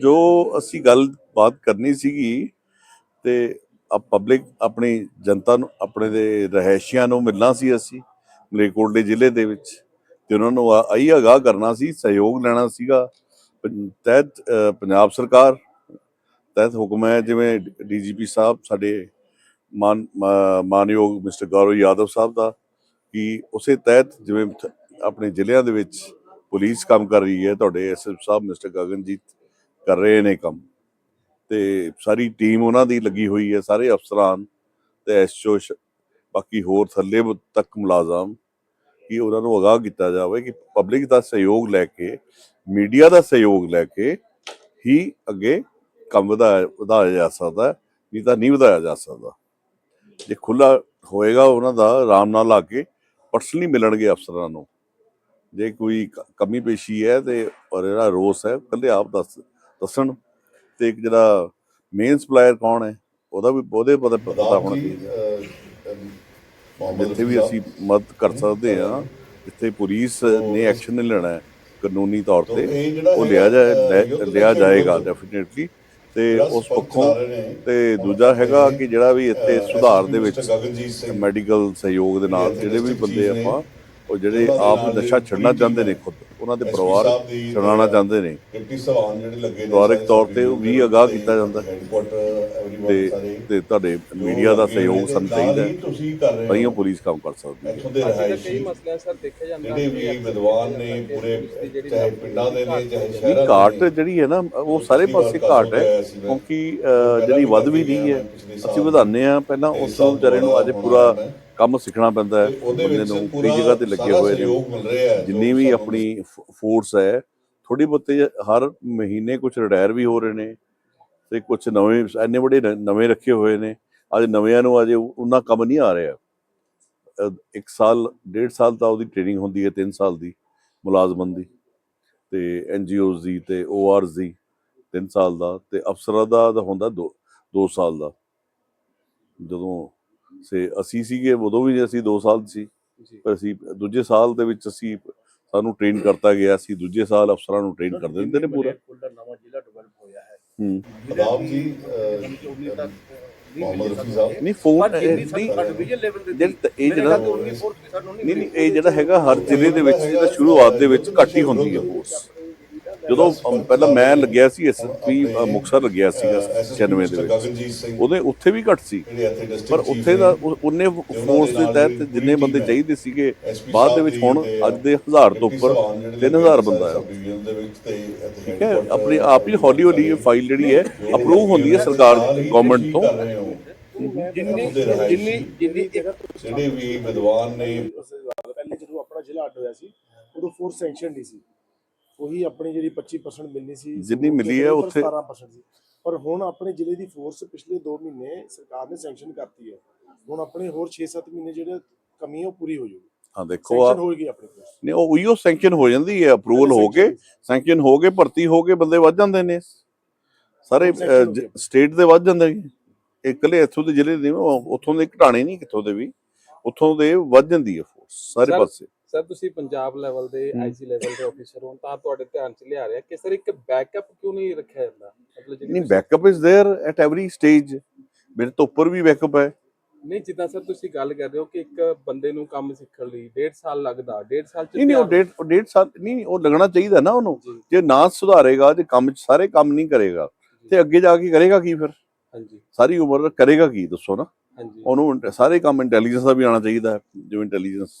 ਜੋ ਅਸੀਂ ਗੱਲ ਬਾਤ ਕਰਨੀ ਸੀਗੀ ਤੇ ਆ ਪਬਲਿਕ ਆਪਣੀ ਜਨਤਾ ਨੂੰ, ਆਪਣੇ ਦੇ ਰਹਿਸ਼ੀਆਂ ਨੂੰ ਮਿਲਣਾ ਸੀ ਅਸੀਂ ਮਲੇਕੋਟਲੇ ਜ਼ਿਲ੍ਹੇ ਦੇ ਵਿੱਚ। ਤੇ ਉਹਨਾਂ ਨੂੰ ਆਈ ਅਗਾਹ ਕਰਨਾ ਸੀ, ਸਹਿਯੋਗ ਲੈਣਾ ਸੀਗਾ। ਤਹਿਤ ਪੰਜਾਬ ਸਰਕਾਰ, ਤਹਿਤ ਹੁਕਮ ਹੈ, ਜਿਵੇਂ ਡੀਜੀਪੀ ਸਾਹਿਬ, ਸਾਡੇ ਮਾਨ ਮਾਨਯੋਗ ਮਿਸਟਰ ਗੌਰਵ ਯਾਦਵ ਸਾਹਿਬ ਦਾ, ਕਿ ਉਸੇ ਤਹਿਤ ਜਿਵੇਂ ਆਪਣੇ ਜ਼ਿਲ੍ਹਿਆਂ ਦੇ ਵਿੱਚ ਪੁਲਿਸ ਕੰਮ ਕਰ ਰਹੀ ਹੈ, ਤੁਹਾਡੇ ਐਸਐਸ ਸਾਹਿਬ, ਮਿਸਟਰ ਗਗਨਜੀਤ ਕਰ ਰਹੇ ਨੇ ਕੰਮ। ਤੇ ਸਾਰੀ ਟੀਮ ਉਹਨਾਂ ਦੀ ਲੱਗੀ ਹੋਈ ਹੈ, ਸਾਰੇ ਅਫਸਰਾਂ ਤੇ ਐਸਓ ਬਾਕੀ ਹੋਰ ਥੱਲੇ ਤੱਕ ਮੁਲਾਜ਼ਮ ਕਿ ਉਹਨਾਂ ਨੂੰ ਅਗਾਹ ਕੀਤਾ ਜਾਵੇ ਕਿ ਪਬਲਿਕ ਦਾ ਸਹਿਯੋਗ ਲੈ ਕੇ ਮੀਡੀਆ ਦਾ ਸਹਿਯੋਗ ਲੈ ਕੇ ਹੀ ਅੱਗੇ ਕੰਮ ਵਧਾਇਆ ਵਧਾਇਆ ਜਾ ਸਕਦਾ ਨਹੀਂ ਤਾਂ ਨਹੀਂ ਵਧਾਇਆ ਜਾ ਸਕਦਾ। ਜੇ ਖੁੱਲਾ ਹੋਏਗਾ ਉਹਨਾਂ ਦਾ, ਆਰਾਮ ਨਾਲ ਆ ਕੇ ਪਰਸਨਲੀ ਮਿਲਣਗੇ ਅਫਸਰਾਂ ਨੂੰ। ਜੇ ਕੋਈ ਕਮੀ ਪੇਸ਼ੀ ਹੈ ਤੇ ਔਰ ਜਿਹੜਾ ਰੋਸ ਹੈ, ਕੱਲੇ ਆਪ ਦੱਸ ਦੱਸਣ। ਤੇ ਇੱਕ ਜਿਹੜਾ ਮੇਨ ਸਪਲਾਇਰ ਕੌਣ ਹੈ ਉਹਦਾ ਵੀ ਉਹਦੇ ਪਤਾ ਪਤਾ ਹੋਣਾ ਚਾਹੀਦਾ। ਜਿੱਥੇ ਵੀ ਅਸੀਂ ਮਦਦ ਕਰ ਸਕਦੇ ਹਾਂ ਜਿੱਥੇ ਪੁਲਿਸ ਨੇ ਐਕਸ਼ਨ ਨਹੀਂ ਲੈਣਾ ਹੈ ਕਾਨੂੰਨੀ ਤੌਰ ਤੇ ਉਹ ਲਿਆ ਜਾਏ ਲਿਆ ਜਾਏਗਾ ਡੈਫੀਨਿਟਲੀ ਤੇ ਉਸ ਪੱਖੋਂ ਤੇ ਦੂਜਾ ਹੈਗਾ ਕਿ ਜਿਹੜਾ ਵੀ ਇੱਥੇ ਸੁਧਾਰ ਦੇ ਵਿੱਚ ਮੈਡੀਕਲ ਸਹਿਯੋਗ ਦੇ ਨਾਲ ਜਿਹੜੇ ਵੀ ਬੰਦੇ ਆਪਾਂ ਉਹ ਜਿਹੜੇ ਆਪ ਨਸ਼ਾ ਛੱਡਣਾ ਚਾਹੁੰਦੇ ਨੇ ਖੁਦ। ਉਹਨਾਂ ਦੇ ਪਰਿਵਾਰ ਛੁਡਾਉਣਾ ਚਾਹੁੰਦੇ ਨੇ। ਡਿਪਟੀ ਸਵਾਨ ਜਿਹੜੇ ਲੱਗੇ ਨੇ ਪਰਿਵਾਰਕ ਤੌਰ ਤੇ ਉਹ ਵੀ ਅਗਾਹ ਕੀਤਾ ਜਾਂਦਾ। ਤੇ ਤੇ ਤੁਹਾਡੇ ਮੀਡੀਆ ਦਾ ਸਹਿਯੋਗ ਸਾਨੂੰ ਚਾਹੀਦਾ ਤੁਸੀਂ ਕਰ ਰਹੇ ਤਾਈਓ ਹੋ ਪੁਲਿਸ ਕੰਮ ਕਰ ਸਕਦੀ ਹੈ। ਇੱਥੋਂ ਦੇ ਰਹਾਇਸ਼ੀ ਮਸਲੇ ਸਰ ਦੇਖਿਆ ਜਾਂਦਾ ਜਿਹੜੇ ਵੀ ਵਿਦਵਾਨ ਨੇ ਪੂਰੇ ਚਾਹੇ ਪਿੰਡਾਂ ਦੇ ਨੇ ਚਾਹੇ ਸ਼ਹਿਰਾਂ ਘਾਟ ਦੇ ਨੇ ਜਿਹੜੀ ਹੈ ਨਾ ਉਹ ਸਾਰੇ ਪਾਸੇ ਘਾਟ ਹੈ ਕਿਉਂਕਿ ਜਿਹੜੀ ਵੱਧ ਵੀ ਨਹੀਂ ਹੈ ਅਸੀਂ ਵਧਾਉਂਦੇ ਆ ਪਹਿਲਾਂ ਉਸ ਨੂੰ ਵਿਚਾਰੇ ਨੂੰ ਅਜੇ ਪੂਰਾ ਕੰਮ ਸਿੱਖਣਾ ਪੈਂਦਾ ਹੈ ਬੰਦੇ ਨੂੰ ਪੂਰਾ ਕਈ ਜਗ੍ਹਾ ਤੇ ਲੱਗੇ ਹੋਏ ਨੇ ਜਿੰਨੀ ਜੋ ਵੀ ਆਪਣੀ ਫੋਰਸ ਹੈ ਥੋੜੀ ਬਹੁਤੇ ਹਰ ਮਹੀਨੇ ਕੁਝ ਰਿਟਾਇਰ ਵੀ ਹੋ ਰਹੇ ਨੇ ਤੇ ਕੁਝ ਨਵੇਂ ਇੰਨੇ ਬੜੇ ਨ- ਨਵੇਂ ਰੱਖੇ ਹੋਏ ਨੇ। ਅੱਜ ਨਵਿਆਂ ਨੂੰ ਅਜੇ ਉਹਨਾਂ ਕੰਮ ਨਹੀਂ ਆ ਰਿਹਾ। ਇੱਕ ਸਾਲ ਡੇਢ ਸਾਲ ਤਾਂ ਉਹਦੀ ਟ੍ਰੇਨਿੰਗ ਹੁੰਦੀ ਹੈ 3 ਸਾਲ ਦੀ ਮੁਲਾਜ਼ਮਨ ਦੀ। ਤੇ ਐਨਜੀਓਜ਼ ਦੀ ਤੇ ਓਆਰਸ ਦੀ 3 ਸਾਲ ਦਾ ਤੇ ਅਫਸਰਾਂ ਦਾ ਹੁੰਦਾ 2 2 ਸਾਲ ਦਾ। ਜਦੋਂ ਸੇ ਅਸੀਂ ਸੀਗੇ ਉਦੋਂ ਵੀ ਅਸੀਂ 2 ਸਾਲ ਸੀ ਪਰ ਅਸੀਂ ਦੂਜੇ ਸਾਲ ਦੇ ਵਿੱਚ ਅਸੀਂ ਸਾਨੂੰ ਟ੍ਰੇਨ ਕਰਤਾ ਗਿਆ ਸੀ ਦੂਜੇ ਸਾਲ ਅਫਸਰਾਂ ਨੂੰ ਟ੍ਰੇਨ ਕਰ ਦਿੰਦੇ ਨੇ ਪੂਰਾ। ਨਵਾਂ ਜ਼ਿਲ੍ਹਾ ਡਿਵੈਲਪ ਹੋਇਆ ਹੈ ਹੂੰ। ਆਦਾਬ ਜੀ ਮੁਹੰਮਦ ਰਫੀ ਸਾਹਿਬ। ਨਹੀਂ ਤਾਂ ਇਹ ਜਿਹੜਾ ਨਹੀਂ ਨਹੀਂ ਇਹ ਜਿਹੜਾ ਹੈਗਾ ਹਰ ਜ਼ਿਲ੍ਹੇ ਦੇ ਵਿੱਚ ਜਿਹੜਾ ਸ਼ੁਰੂਆਤ ਦੇ ਵਿੱਚ ਘੱਟ ਹੀ ਹੁੰਦੀ ਹੈ। ਫੋਰਸ ਜਦੋਂ ਅਮ, ਪਹਿਲਾਂ ਮੈਂ ਲੱਗਿਆ ਸੀ ਐਸਪੀ ਮੁਕਸਰ ਲੱਗਿਆ ਸੀਗਾ 96 ਦੇ ਵਿੱਚ। ਉਹਦੇ ਉੱਥੇ ਵੀ ਘੱਟ ਸੀ। ਪਰ ਉੱਥੇ ਦਾ ਉਹ- ਉਹਨੇ ਫੋਰਸ ਦੇ ਤਹਿਤ ਜਿੰਨੇ ਬੰਦੇ ਚਾਹੀਦੇ ਸੀਗੇ ਬਾਅਦ ਦੇ ਵਿੱਚ ਹੁਣ ਅੱਜ ਦੇ 1000 ਤੋਂ ਉੱਪਰ 3000 ਬੰਦਾ ਹੈ ਠੀਕ ਹੈ? ਆਪਣੀ ਆਪ ਹੀ ਹੌਲੀ ਹੌਲੀ ਇਹ ਫਾਈਲ ਜਿਹੜੀ ਹੈ ਅਪਰੂਵ ਹੁੰਦੀ ਹੈ ਸਰਕਾਰ ਗਵਰਨਮੈਂਟ ਤੋਂ। ਜਿੰਨੀ ਜਿੰਨੀ ਜਿੰਨੀ ਇੱਕ ਜਿਹੜੇ ਵੀ ਵਿਦਵਾਨ ਨੇ ਪਹਿਲੇ ਜਦੋਂ ਆਪਣਾ ਜ਼ਿਲ੍ਹਾ ਅੱਡ ਹੋਇਆ ਸੀ ਉਦੋਂ ਫੋਰਸ ਸੈਂਕਸ਼ਨ ਨਹੀਂ ਸੀ। ਉਹੀ ਆਪਣੀ ਜਿਹੜੀ 25% ਮਿਲਣੀ ਸੀ ਜਿੰਨੀ ਮਿਲੀ ਹੈ ਉੱਥੇ- 17% ਸੀ। ਪਰ ਹੁਣ ਆਪਣੇ ਜ਼ਿਲ੍ਹੇ ਦੀ ਫੋਰਸ ਪਿਛਲੇ 2 ਮਹੀਨੇ ਸਰਕਾਰ ਨੇ ਸੈਂਕਸ਼ਨ ਕਰਤੀ ਹੈ। ਹੁਣ ਆਪਣੇ ਹੋਰ 6-7 ਮਹੀਨੇ ਜਿਹੜੇ ਕਮੀ ਉਹ ਪੂਰੀ ਹੋ ਜਾਊਗੀ। ਹਾਂ ਦੇਖੋ ਆ ਸੈਂਕਸ਼ਨ ਹੋਏਗੀ ਆਪਣੀ ਫੋਰਸ ਨੇ ਉਹ ਉਹੀਓ ਸੈਂਕਸ਼ਨ ਹੋ ਜਾਂਦੀ ਹੈ ਅਪਰੂਵਲ ਹੋ ਕੇ ਸੈਂਕਸ਼ਨ ਹੋ ਕੇ ਭਰਤੀ ਹੋ ਕੇ ਬੰਦੇ ਵੱਧ ਜਾਂਦੇ ਨੇ। ਸਾਰੇ। ਸਟੇਟ ਦੇ ਵੱਧ ਜਾਂਦੇ ਨੇ। ਇਕੱਲੇ ਇੱਥੋਂ ਦੇ ਜ਼ਿਲ੍ਹੇ ਦੇ ਉਹ- ਉੱਥੋਂ ਦੇ ਘਟਾਣੇ ਨਹੀਂ ਕਿੱਥੋਂ ਦੇ ਵੀ। ਉੱਥੋਂ ਦੇ ਵੱਧ ਜਾਂਦੀ ਹੈ ਫੋਰਸ ਸਾਰੇ ਪਾਸੇ। ਸਰ ਤੁਸੀਂ ਪੰਜਾਬ ਲੈਵਲ ਦੇ ਹਮ। ਆਈਜੀ ਲੈਵਲ ਦੇ ਆਫੀਸਰ ਹੋ ਤਾਂ ਤੁਹਾਡੇ ਧਿਆਨ ਚ ਲਿਆ ਰਿਹਾ ਕਿ ਸਰ ਇੱਕ ਬੈਕਅਪ ਕਿਉਂ ਨਹੀਂ ਰੱਖਿਆ ਜਾਂਦਾ ਮਤਲਬ ਜਿਹੜੀ ਨਹੀਂ ਤੁਸੀਂ- backup is there at every stage ਮੇਰੇ ਤੋਂ ਉੱਪਰ ਵੀ ਬੈਕਅਪ ਹੈ ਨਹੀਂ ਜਿੱਦਾਂ ਸਰ ਤੁਸੀਂ ਗੱਲ ਕਰ ਰਹੇ ਹੋ ਕਿ ਇੱਕ ਬੰਦੇ ਨੂੰ ਕੰਮ ਸਿੱਖਣ ਲਈ 1.5 ਸਾਲ ਲੱਗਦਾ 1.5 ਸਾਲ ਚ ਨਹੀਂ ਨਹੀਂ ਉਹ ਤਿਆਰ- ਡੇਢ ਉਹ ਡੇਢ ਸਾਲ ਨਹੀਂ ਉਹ ਲੱਗਣਾ ਚਾਹੀਦਾ ਨਾ ਉਹਨੂੰ ਜੀ ਜੇ ਨਾ ਸੁਧਾਰੇਗਾ ਜੇ ਕੰਮ 'ਚ ਸਾਰੇ ਕੰਮ ਨਹੀਂ ਕਰੇਗਾ ਤੇ ਅੱਗੇ ਜਾ ਕੇ ਕਰੇਗਾ ਕੀ ਫਿਰ ਹਾਂਜੀ ਸਾਰੀ ਉਮਰ ਕਰੇਗਾ ਕੀ ਦੱਸੋ ਨਾ ਹਾਂਜੀ ਉਹਨੂੰ ਇੰਟ- ਸਾਰੇ ਕੰਮ ਇੰਟੈਲੀਜੈਂਸ ਦਾ ਵੀ ਆਉਣਾ ਚਾਹੀਦਾ ਹੈ ਜਿਵੇਂ ਇੰਟੈਲੀਜੈਂਸ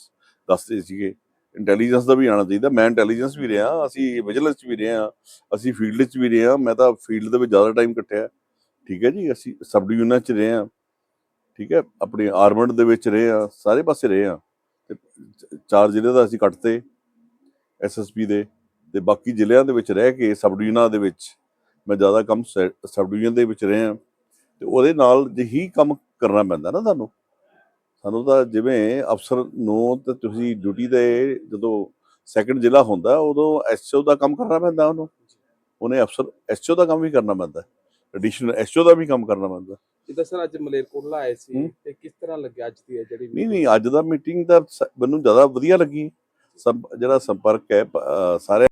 ਦੱਸਦੇ ਸੀਗੇ। ਇੰਟੈਲੀਜੈਂਸ ਦਾ ਵੀ ਆਉਣਾ ਚਾਹੀਦਾ। ਮੈਂ ਇੰਟੈਲੀਜੈਂਸ ਵੀ ਰਿਹਾ, ਅਸੀਂ ਵਿਜੀਲੈਂਸ 'ਚ ਵੀ ਰਹੇ ਹਾਂ, ਅਸੀਂ ਫੀਲਡ 'ਚ ਵੀ ਰਹੇ ਹਾਂ। ਮੈਂ ਤਾਂ ਫੀਲਡ ਦੇ ਵਿੱਚ ਜ਼ਿਆਦਾ ਟਾਈਮ ਕੱਟਿਆ। ਠੀਕ ਹੈ ਜੀ, ਅਸੀਂ ਸਬ ਡਿਵੀਜ਼ਨਾਂ 'ਚ ਰਹੇ ਹਾਂ। ਠੀਕ ਹੈ, ਆਪਣੇ ਆਰਮਡ ਦੇ ਵਿੱਚ ਰਹੇ ਹਾਂ, ਸਾਰੇ ਪਾਸੇ ਰਹੇ ਹਾਂ। ਚ- ਚਾਰ ਜ਼ਿਲ੍ਹੇ ਦਾ ਅਸੀਂ ਕੱਟਤੇ ਐਸਐਸਪੀ ਦੇ। ਤੇ ਬਾਕੀ ਜ਼ਿਲ੍ਹਿਆਂ ਦੇ ਵਿੱਚ ਰਹਿ ਕੇ ਸਬ ਡਿਵੀਜ਼ਨਾਂ ਦੇ ਵਿੱਚ ਮੈਂ ਜ਼ਿਆਦਾ ਕੰਮ ਸਬ ਡਿਵੀਜ਼ਨ ਦੇ ਵਿੱਚ ਰਹੇ। ਹਾਂ ਤੇ ਉਹਦੇ ਨਾਲ ਜਿਹੀ ਕੰਮ ਕਰਨਾ ਪੈਂਦਾ ਨਾ ਤੁਹਾਨੂੰ ਸਾਨੂੰ ਤਾਂ ਜਿਵੇਂ ਅਫਸਰ ਨੂੰ ਤੇ ਤੁਸੀਂ ਡਿਊਟੀ ਤੇ ਜਦੋਂ ਸੈਕੰਡ ਜ਼ਿਲ੍ਹਾ ਹੁੰਦਾ ਉਦੋਂ ਐਸਓ ਦਾ ਕੰਮ ਕਰਨਾ ਪੈਂਦਾ ਉਹਨੂੰ। ਉਹਨੇ ਅਫਸਰ ਐਸਓ ਦਾ ਕੰਮ ਵੀ ਕਰਨਾ ਪੈਂਦਾ। ਐਡੀਸ਼ਨਲ ਐਸਓ ਦਾ ਵੀ ਕੰਮ ਕਰਨਾ ਪੈਂਦਾ। ਜਿੱਦਾਂ ਸਰ ਅੱਜ ਮਲੇਰਕੋਟਲਾ ਆਏ ਸੀ। ਤੇ ਕਿਸ ਤਰ੍ਹਾਂ ਲੱਗਿਆ ਅੱਜ ਦੀ ਜਿਹੜੀ ਨਹੀਂ ਨਹੀਂ ਅੱਜ ਦਾ ਮੀਟਿੰਗ ਦਾ ਮੈਨੂੰ ਜ਼ਿਆਦਾ ਵਧੀਆ ਲੱਗੀ। ਸਭ ਜਿਹੜਾ ਸੰਪਰਕ ਹੈ ਸਾਰੇ